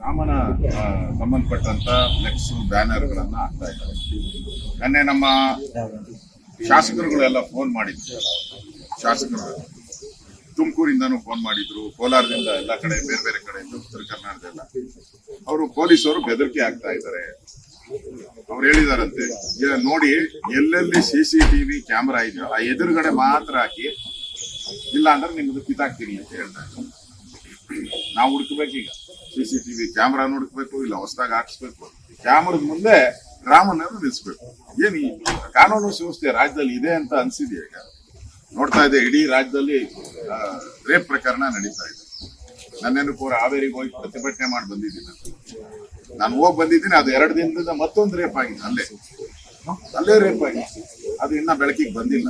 ರಾಮನ ಸಂಬಂಧಪಟ್ಟಂತ ಫ್ಲೆಕ್ಸ್ ಬ್ಯಾನರ್ಗಳನ್ನ ಹಾಕ್ತಾ ಇದ್ದಾರೆ. ನಿನ್ನೆ ನಮ್ಮ ಶಾಸಕರುಗಳೆಲ್ಲ ಫೋನ್ ಮಾಡಿದ್ರು. ಶಾಸಕರು ತುಮಕೂರಿಂದನೂ ಫೋನ್ ಮಾಡಿದ್ರು, ಕೋಲಾರದಿಂದ ಎಲ್ಲ ಕಡೆ, ಬೇರೆ ಬೇರೆ ಕಡೆಯಿಂದ ಉತ್ತರ ಕರ್ನಾಟಕದೆಲ್ಲ. ಅವರು ಪೊಲೀಸರು ಬೆದರಿಕೆ ಆಗ್ತಾ ಇದ್ದಾರೆ. ಅವ್ರು ಹೇಳಿದಾರಂತೆ ನೋಡಿ ಎಲ್ಲೆಲ್ಲಿ ಸಿ ಸಿ ಟಿವಿ ಕ್ಯಾಮ್ರಾ ಇದೆಯೋ ಆ ಎದುರುಗಡೆ ಮಾತ್ರ ಹಾಕಿ ಇಲ್ಲ ಅಂದ್ರೆ ನಿಮ್ದು ಕಿತ್ತಾಕ್ತೀನಿ ಅಂತ ಹೇಳ್ತಾ ಇದ್ದಾರೆ ನಾವು ಹುಡುಕ್ಬೇಕೀಗ ಸಿ ಸಿ ಟಿವಿ ಕ್ಯಾಮ್ರಾ ನೋಡ್ಬೇಕು, ಇಲ್ಲ ಹೊಸದಾಗಿ ಹಾಕಿಸ್ಬೇಕು. ಕ್ಯಾಮ್ರದ ಮುಂದೆ ರಾಮನನ್ನು ನಿಲ್ಲಿಸ್ಬೇಕು. ಏನು ಕಾನೂನು ಸಂಸ್ಥೆ ರಾಜ್ಯದಲ್ಲಿ ಇದೆ ಅಂತ ಅನ್ಸಿದ್ಯಾ ಈಗ? ನೋಡ್ತಾ ಇದೆ ಇಡೀ ರಾಜ್ಯದಲ್ಲಿ ರೇಪ್ ಪ್ರಕರಣ ನಡೀತಾ ಇದೆ. ನನ್ನೇನು ಪೂರ ಹಾವೇರಿಗೆ ಹೋಗಿ ಪ್ರತಿಭಟನೆ ಮಾಡಿ ಬಂದಿದ್ದೀನಿ. ನಾನು ಹೋಗಿ ಬಂದಿದ್ದೀನಿ, ಅದು ಎರಡು ದಿನದಿಂದ ಮತ್ತೊಂದು ರೇಪ್ ಆಗಿದೆ, ಅಲ್ಲೇ. ಅಲ್ಲೇ ರೇಪ್ ಆಗಿದೆ. ಅದು ಇನ್ನ ಬೆಳಕಿಗೆ ಬಂದಿಲ್ಲ.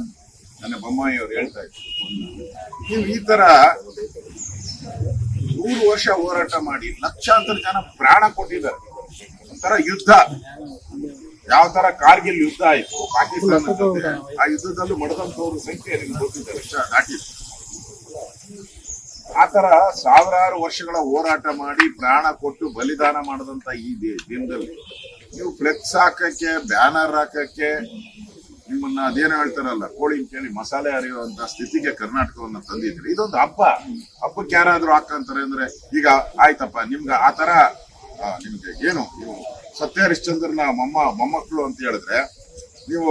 ನನ್ನ ಬೊಮ್ಮಾಯಿ ಅವ್ರು ಹೇಳ್ತಾ ಇದ್ರು. ನೀವು ಈ ತರ ನೂರು ವರ್ಷ ಹೋರಾಟ ಮಾಡಿ ಲಕ್ಷಾಂತರ ಜನ ಪ್ರಾಣ ಕೊಟ್ಟಿದ್ದಾರೆ. ಒಂಥರ ಯುದ್ಧ. ಯಾವ ತರ ಕಾರ್ಗಿಲ್ ಯುದ್ಧ ಆಯ್ತು ಪಾಕಿಸ್ತಾನ ಆ ಯುದ್ಧದಲ್ಲಿ ಮಡದಂತವ್ರ ಸಂಖ್ಯೆ ನಿಮ್ಗೆ ಗೊತ್ತಿದೆ ಲಕ್ಷ ದಾಟಿದೆ ಆ ತರ ಸಾವಿರಾರು ವರ್ಷಗಳ ಹೋರಾಟ ಮಾಡಿ ಪ್ರಾಣ ಕೊಟ್ಟು ಬಲಿದಾನ ಮಾಡದಂತ ಈ ದಿನದಲ್ಲಿ ನೀವು ಫ್ಲೆಕ್ಸ್ ಹಾಕಕ್ಕೆ ಬ್ಯಾನರ್ ಹಾಕಕ್ಕೆ ನಿಮ್ಮನ್ನ ಅದೇನೋ ಹೇಳ್ತಾರಲ್ಲ ಕೋಳಿ ಕೇಳಿ ಮಸಾಲೆ ಅರಿಯುವಂತ ಸ್ಥಿತಿಗೆ ಕರ್ನಾಟಕವನ್ನ ತಂದಿದ್ರಿ ಇದೊಂದು ಹಬ್ಬ. ಹಬ್ಬಕ್ಕೆ ಯಾರಾದ್ರೂ ಹಾಕಂತಾರೆ ಅಂದ್ರೆ ಈಗ ಆಯ್ತಪ್ಪ, ನಿಮ್ಗೆ ಆ ತರ ನಿಮ್ಗೆ ಏನು, ನೀವು ಸತ್ಯ ಹರಿಶ್ಚಂದ್ರನ ಮೊಮ್ಮ, ಮೊಮ್ಮಕ್ಕಳು ಅಂತ ಹೇಳಿದ್ರೆ ನೀವು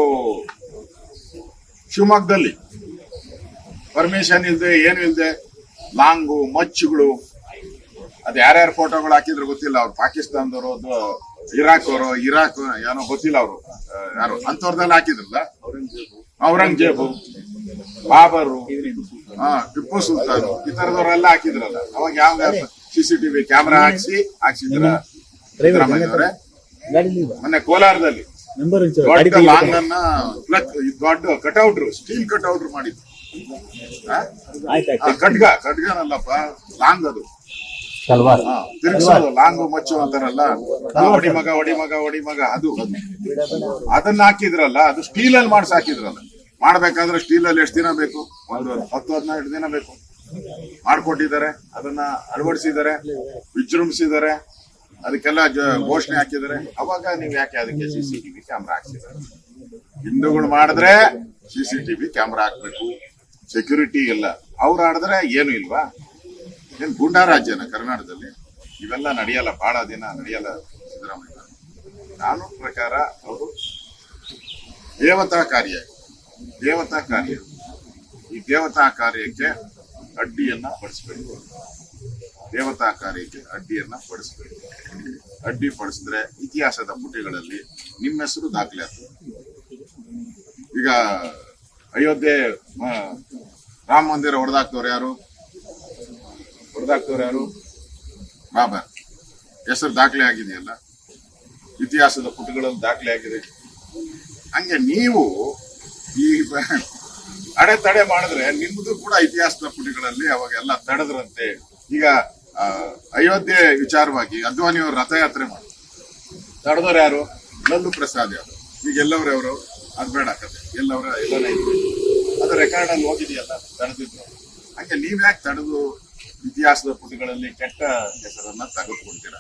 ಶಿವಮೊಗ್ಗದಲ್ಲಿ ಪರ್ಮಿಷನ್ ಇಲ್ದೆ, ಏನು ಇಲ್ದೆ, ಲಾಂಗು, ಮಚ್ಚುಗಳು ಅದ್ ಯಾರ್ಯಾರು ಫೋಟೋಗಳು ಹಾಕಿದ್ರು ಗೊತ್ತಿಲ್ಲ, ಅವ್ರು ಪಾಕಿಸ್ತಾನದವರು ಇರಾಕ್ ಅವರು ಇರಾಕ್ ಏನೋ ಗೊತ್ತಿಲ್ಲ ಅವರು. ಯಾರು ಅಂತವ್ರದೆಲ್ಲ ಹಾಕಿದ್ರಲ್ಲ? ಔರಂಗಜೇಬು ಬಾಬರು ಹಾ ಟಿಪ್ಪು ಸುಲ್ತಾನ್ ಈ ತರದವರೆಲ್ಲ ಹಾಕಿದ್ರಲ್ಲ. ಅವಾಗ ಯಾವ ಸಿಸಿಟಿವಿ ಕ್ಯಾಮ್ರಾ ಹಾಕ್ಸಿ ಹಾಕ್ಸಿದ್ರ? ಸಿದ್ದರಾಮಯ್ಯವರೇ ಮೊನ್ನೆ ಕೋಲಾರದಲ್ಲಿ. ದೊಡ್ಡ ಲಾಂಗ್ ಅನ್ನ ದೊಡ್ಡ ಕಟೌಟ್ ಸ್ಟೀಲ್ ಕಟೌಟ್ ಮಾಡಿದ್ರು. ಖಡ್ಗ ಖಡ್ಗನಲ್ಲಪ್ಪ ಲಾಂಗ್ ಅದು. ತಲ್ವಾರ್. ಲಾಂಗ್ ಮಚ್ಚು ಅಂತಾರಲ್ಲ ಹಾ, ಒಡಿ ಮಗ ಅದು. ಅದನ್ನ ಹಾಕಿದ್ರಲ್ಲ ಅದು ಸ್ಟೀಲ್ ಅಲ್ಲಿ ಹಾಕಿದ್ರಲ್ಲ. ಮಾಡ್ಬೇಕಾದ್ರೆ ಸ್ಟೀಲ್ ಅಲ್ಲಿ ಎಷ್ಟು ದಿನ ಬೇಕು? ಒಂದು ಹತ್ತು ಹದಿನೈದು ದಿನ ಬೇಕು. ಮಾಡ್ಕೊಟ್ಟಿದ್ದಾರೆ ಅದನ್ನ ಅಳವಡಿಸಿದ್ದಾರೆ ವಿಜೃಂಭಿಸಿದ್ದಾರೆ ಅದಕ್ಕೆಲ್ಲ ಘೋಷಣೆ ಹಾಕಿದ್ದಾರೆ. ಅವಾಗ ನೀವು ಯಾಕೆ ಅದಕ್ಕೆ ಸಿ ಸಿ ಸಿಸಿಟಿವಿ ಕ್ಯಾಮ್ರಾ ಹಾಕ್ಸಿದ್ದಾರೆ ಹಿಂದೂಗಳು ಮಾಡಿದ್ರೆ ಸಿ ಸಿ ಸಿಸಿಟಿವಿ ಕ್ಯಾಮ್ರಾ ಹಾಕ್ಬೇಕು. ಸೆಕ್ಯೂರಿಟಿ ಇಲ್ಲ. ಅವ್ರು ಆಡಿದ್ರೆ ಏನು ಇಲ್ವಾ? ಏನ್ ಗೂಂಡಾ ರಾಜ್ಯನ ಕರ್ನಾಟಕದಲ್ಲಿ? ಇವೆಲ್ಲ ನಡೆಯಲ್ಲ ಬಹಳ ದಿನ ನಡೆಯಲ್ಲ ಸಿದ್ದರಾಮಯ್ಯ. ನಾನು ಪ್ರಕಾರ ಅವರು ದೇವತಾ ಕಾರ್ಯ. ದೇವತಾ ಕಾರ್ಯ. ಈ ದೇವತಾ ಕಾರ್ಯಕ್ಕೆ ಅಡ್ಡಿಯನ್ನ ಪಡಿಸ್ಬೇಕು. ದೇವತಾ ಕಾರ್ಯಕ್ಕೆ ಅಡ್ಡಿಯನ್ನ ಪಡಿಸ್ಬೇಕು. ಅಡ್ಡಿ ಪಡಿಸಿದ್ರೆ ಇತಿಹಾಸದ ಪುಟಗಳಲ್ಲಿ ನಿಮ್ಮ ಹೆಸರು ದಾಖಲೆ ಆಗ್ತದೆ. ಈಗ ಅಯೋಧ್ಯೆ ರಾಮ ಮಂದಿರ ಹೊಡೆದಾಕ್ತವ್ರು ಯಾರು? ಹೊಡೆದಾಕ್ತವ್ರು ಯಾರು ಬಾಬಾ, ಹೆಸರು ದಾಖಲೆ ಆಗಿದೆಯಲ್ಲ? ಇತಿಹಾಸದ ಪುಟಗಳಲ್ಲಿ ದಾಖಲೆ ಆಗಿದೆ. ಹಂಗೆ ನೀವು ಈ ಅಡೆ ಅಡೆತಡೆ ಮಾಡಿದ್ರೆ ನಿಮ್ಮದು ಕೂಡ ಇತಿಹಾಸದ ಪುಟಗಳಲ್ಲಿ ಅವಾಗೆಲ್ಲ ತಡೆದ್ರಂತೆ. ಈಗ ಅಯೋಧ್ಯೆ ವಿಚಾರವಾಗಿ ಅದ್ವಾನಿ ಅವರು ರಥಯಾತ್ರೆ ಮಾಡಿ ತಡೆದವ್ರು ಯಾರು? ಲಲ್ಲು ಪ್ರಸಾದ್ ಯಾರು? ಈಗ ಎಲ್ಲವ್ರು ಅವರು ಅದ್ ಬೇಡ ಕತೆ. ಎಲ್ಲವರ ಎಲ್ಲನೇ ಇದೆ. ಅದು ರೆಕಾರ್ಡ್ ಅಲ್ಲಿ ಹೋಗಿದೆಯಲ್ಲ, ತಡೆದಿದ್ರು. ಹಂಗೆ ನೀವ್ಯಾಕೆ ತಡೆದು? ಇತಿಹಾಸದ ಪುಟಗಳಲ್ಲಿ ಕೆಟ್ಟ ಹೆಸರನ್ನ ತೆಗೆದುಕೊಳ್ತೀರಾ?